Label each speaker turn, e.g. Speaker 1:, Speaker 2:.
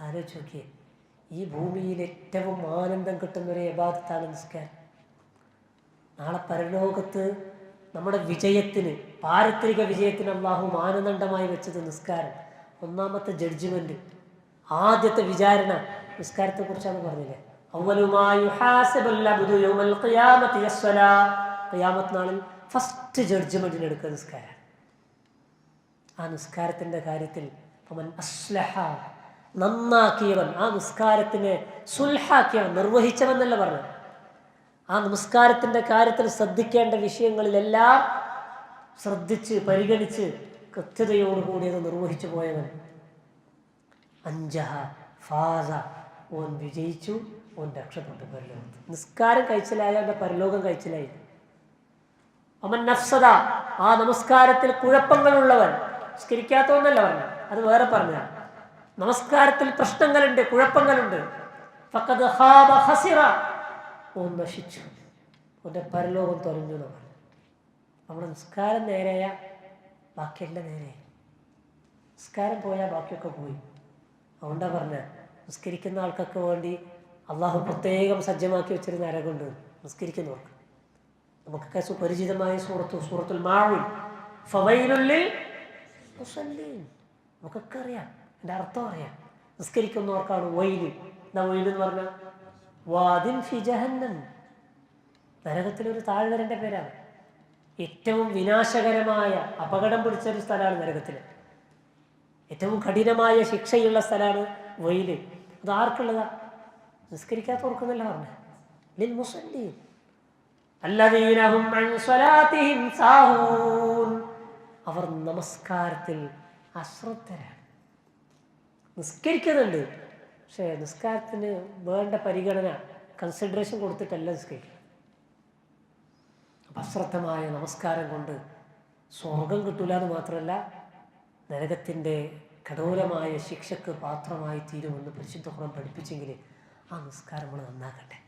Speaker 1: ആലോചിച്ച് നോക്കിയേ. ഈ ഭൂമിയിൽ ഏറ്റവും ആനന്ദം കിട്ടുന്ന ഒരു യഥാർത്ഥത്താണ് നിസ്കാരം. നാളെ പരലോകത്ത് നമ്മുടെ വിജയത്തിന് പാരത്രിക വിജയത്തിന് അള്ളാഹു മാനദണ്ഡമായി വെച്ചത് നിസ്കാരം. ഒന്നാമത്തെ ജഡ്ജ്മെന്റ് ആദ്യത്തെ വിചാരണ നിസ്കാരത്തെ കുറിച്ചാണ് പറഞ്ഞില്ലേ ഖിയാമത്ത് ഫസ്റ്റ് ജഡ്ജ്മെന്റിന് എടുക്കുക നിസ്കാരം. ആ നിസ്കാരത്തിന്റെ കാര്യത്തിൽ അവൻ അസ്ലഹ നന്നാക്കിയവൻ ആ നിസ്കാരത്തിനെ സുൽഹാക്കിയവൻ നിർവഹിച്ചവെന്നല്ല പറഞ്ഞു ആ നിസ്കാരത്തിന്റെ കാര്യത്തിൽ ശ്രദ്ധിക്കേണ്ട വിഷയങ്ങളിലെല്ലാം ശ്രദ്ധിച്ച് പരിഗണിച്ച് കൃത്യതയോടുകൂടി അത് നിർവഹിച്ചു പോയവൻ. അഞ്ചഹ ഫാസ ഓൻ വിജയിച്ചു ഓൻ രക്ഷപ്പെട്ടു പരലോകത്ത് നിസ്കാരം കഴിച്ചിലായ പരലോകം കഴിച്ചിലായി. അമൻ നഫ്സത ആ നമസ്കാരത്തിൽ കുഴപ്പങ്ങളുള്ളവൻ. നിസ്കരിക്കാത്തവന്നല്ല പറഞ്ഞു അത് വേറെ പറഞ്ഞ നമസ്കാരത്തിൽ പ്രശ്നങ്ങളുണ്ട് കുഴപ്പങ്ങളുണ്ട്. ഓൻ നശിച്ചു. ഓന്റെ പരലോകം തൊലഞ്ഞു എന്ന് പറഞ്ഞു. നമ്മുടെ നിസ്കാരം നേരെയ ബാക്കിയെല്ലാം നേരെ നിസ്കാരം പോയാൽ ബാക്കിയൊക്കെ പോയി. അതുകൊണ്ടാണ് പറഞ്ഞ നിസ്കരിക്കുന്ന ആൾക്കൊക്കെ വേണ്ടി അള്ളാഹു പ്രത്യേകം സജ്ജമാക്കി വെച്ചിരുന്ന നരകുണ്ട്. നിസ്കരിക്കുന്നവർക്ക്. നമുക്കൊക്കെ സുപരിചിതമായ സൂറത്തു സൂറത്തുൽ മാവിൻ ഫവൈലുള്ളിൽ നമുക്കൊക്കെ അറിയാം. എന്റെ അർത്ഥം അറിയാം. നിസ്കരിക്കുന്നവർക്കാണ് വൈൽ. എന്താ വൈൽ എന്ന് പറഞ്ഞാൽ വാദിൻ ഫിജഹന്നൻ നരകത്തിലൊരു താഴ്വരന്റെ പേരാണ്. ഏറ്റവും വിനാശകരമായ അപകടം പിടിച്ച ഒരു സ്ഥലമാണ് നരകത്തിൽ. ഏറ്റവും കഠിനമായ ശിക്ഷയുള്ള സ്ഥലമാണ് വൈൽ. അത് ആർക്കുള്ളതാ? നിസ്കരിക്കാത്തവർക്കെന്നല്ല പറഞ്ഞു? ലിൽ മുസല്ലീൻ. അവർ നമസ്കാരത്തിൽ അശ്രദ്ധരാണ്. നിസ്കരിക്കുന്നുണ്ട്. പക്ഷേ നിസ്കാരത്തിന് വേണ്ട പരിഗണന കൺസിഡറേഷൻ കൊടുത്തിട്ടല്ല നിസ്കരിക്കുക അപ്പം അശ്രദ്ധമായ നമസ്കാരം കൊണ്ട് സ്വർഗം കിട്ടൂല എന്ന് മാത്രമല്ല നരകത്തിന്റെ കഠോരമായ ശിക്ഷക്ക് പാത്രമായി തീരുമെന്ന് പരിശുദ്ധ കുറം പഠിപ്പിച്ചെങ്കിൽ ആ നിസ്കാരം നമ്മൾ നന്നാക്കട്ടെ.